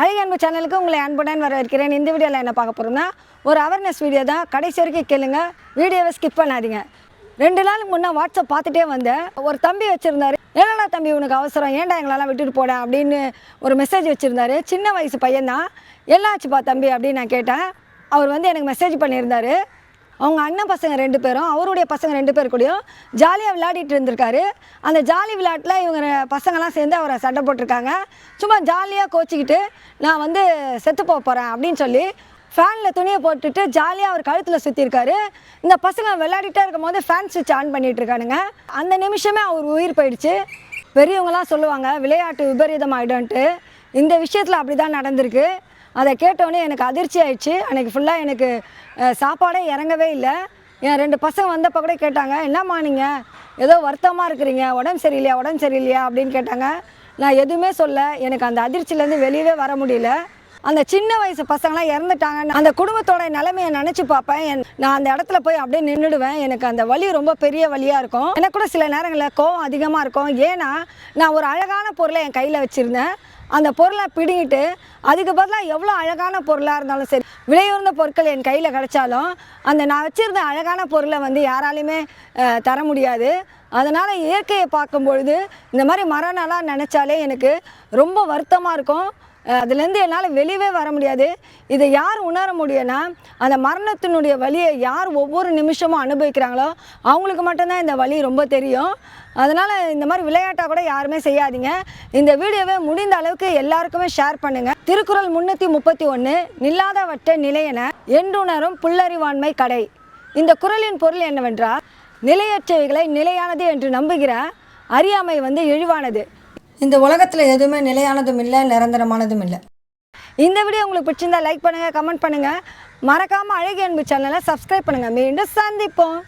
அழகன்பு சேனலுக்கு உங்களை அன்புடன் வரவேற்கிறேன். இந்த வீடியோவில் என்ன பார்க்க போகிறோம்னா ஒரு அவேர்னஸ் வீடியோ தான். கடைசி வரைக்கும் கேளுங்க. வீடியோவை ஸ்கிப் பண்ணாதீங்க. ரெண்டு நாளுக்கு முன்னே வாட்ஸ்அப் பார்த்துட்டே வந்தேன். ஒரு தம்பி வச்சுருந்தாரு. என்னடா தம்பி உனக்கு அவசரம்? ஏன்டா எங்களெல்லாம் விட்டுட்டு போட அப்படின்னு ஒரு மெசேஜ் வச்சுருந்தாரு. சின்ன வயசு பையன் தான் என்னாச்சுப்பா தம்பி அப்படின்னு நான் கேட்டேன். அவர் வந்து எனக்கு மெசேஜ் பண்ணியிருந்தாரு. அவங்க அண்ணன் பசங்க ரெண்டு பேரும் அவருடைய பசங்க ரெண்டு பேர் கூடயும் ஜாலியாக விளையாடிட்டு இருந்திருக்காரு. அந்த ஜாலி விளையாட்டில் இவங்க ரெ- பசங்கெல்லாம் சேர்ந்து அவரை சண்டை போட்டிருக்காங்க. சும்மா ஜாலியாக கோச்சிக்கிட்டு நான் வந்து செத்து போக போகிறேன் அப்படின்னு சொல்லி ஃபேனில் துணியை போட்டுட்டு ஜாலியாக அவர் கழுத்தில் சுற்றிருக்காரு இந்த பசங்க விளையாடிட்டே இருக்கும் போது ஃபேன் சுவிட்ச் ஆன் பண்ணிகிட்ருக்கானுங்க அந்த நிமிஷமே அவர் உயிர் போயிடுச்சு. பெரியவங்களாம் சொல்லுவாங்க விளையாட்டு விபரீதம் ஆகிடும்ன்ட்டு இந்த விஷயத்தில் அப்படி தான் நடந்திருக்கு. அதை கேட்டோடனே எனக்கு அதிர்ச்சி ஆயிடுச்சு. அன்றைக்கி ஃபுல்லாக எனக்கு சாப்பாடே இறங்கவே இல்லை. என் ரெண்டு பசங்க வந்தப்போ கூட கேட்டாங்க என்னம்மா நீங்கள் ஏதோ வருத்தமாக இருக்கிறீங்க. உடம்பு சரியில்லையா? உடம்பு சரியில்லையா? அப்படின்னு கேட்டாங்க. நான் எதுவுமே சொல்ல எனக்கு அந்த அதிர்ச்சியிலேருந்து வெளியவே வர முடியல. அந்த சின்ன வயசு பசங்களாம் இறந்துட்டாங்க அந்த குடும்பத்தோட நிலைமையை நினச்சி பார்ப்பேன். என்- நான் அந்த இடத்துல போய் அப்படியே நின்றுடுவேன் எனக்கு அந்த வலி ரொம்ப பெரிய வலியாக இருக்கும். எனக்கு கூட சில நேரங்களில் கோவம் அதிகமாக இருக்கும். ஏன்னா நான் ஒரு அழகான பொருளை என் கையில் வச்சுருந்தேன். அந்த பொருளை பிடுங்கிட்டு அதுக்கு பதிலாக எவ்வளோ அழகான பொருளாக இருந்தாலும் சரி விலையுறந்த பொருட்கள் என் கையில் கிடைச்சாலும் அந்த நான் வச்சுருந்த அழகான பொருளை வந்து யாராலையுமே தர முடியாது. அதனால் இயற்கையை பார்க்கும் பொழுது இந்த மாதிரி மரணம்லாம் நினச்சாலே எனக்கு ரொம்ப வருத்தமாக இருக்கும். அதுலேருந்து என்னால் வெளியவே வர முடியாது. இதை யார் உணர முடியும்னா அந்த மரணத்தினுடைய வழியை யார் ஒவ்வொரு நிமிஷமும் அனுபவிக்கிறாங்களோ அவங்களுக்கு மட்டும்தான் இந்த வழி ரொம்ப தெரியும். அதனால் இந்த மாதிரி விளையாட்டாக கூட யாருமே செய்யாதீங்க. இந்த வீடியோவை முடிந்த அளவுக்கு எல்லாருக்குமே ஷேர் பண்ணுங்கள் திருக்குறள் முன்னூற்றி முப்பத்தி ஒன்று நில்லாதவற்றை நிலையென என்றுணரும் புல்லறிவாண்மை கடை. இந்த குறளின் பொருள் என்னவென்றால் நிலையற்றவைகளை நிலையானது என்று நம்புகிற அறியாமை வந்து இழிவானது. இந்த உலகத்தில் எதுவுமே நிலையானதும் இல்லை நிரந்தரமானதும் இல்லை. இந்த வீடியோ உங்களுக்கு பிடிச்சிருந்தா லைக் பண்ணுங்கள் கமெண்ட் பண்ணுங்கள் மறக்காமல் அழகி அன்பு சேனலை சப்ஸ்கிரைப் பண்ணுங்கள் மீண்டும் சந்திப்போம்.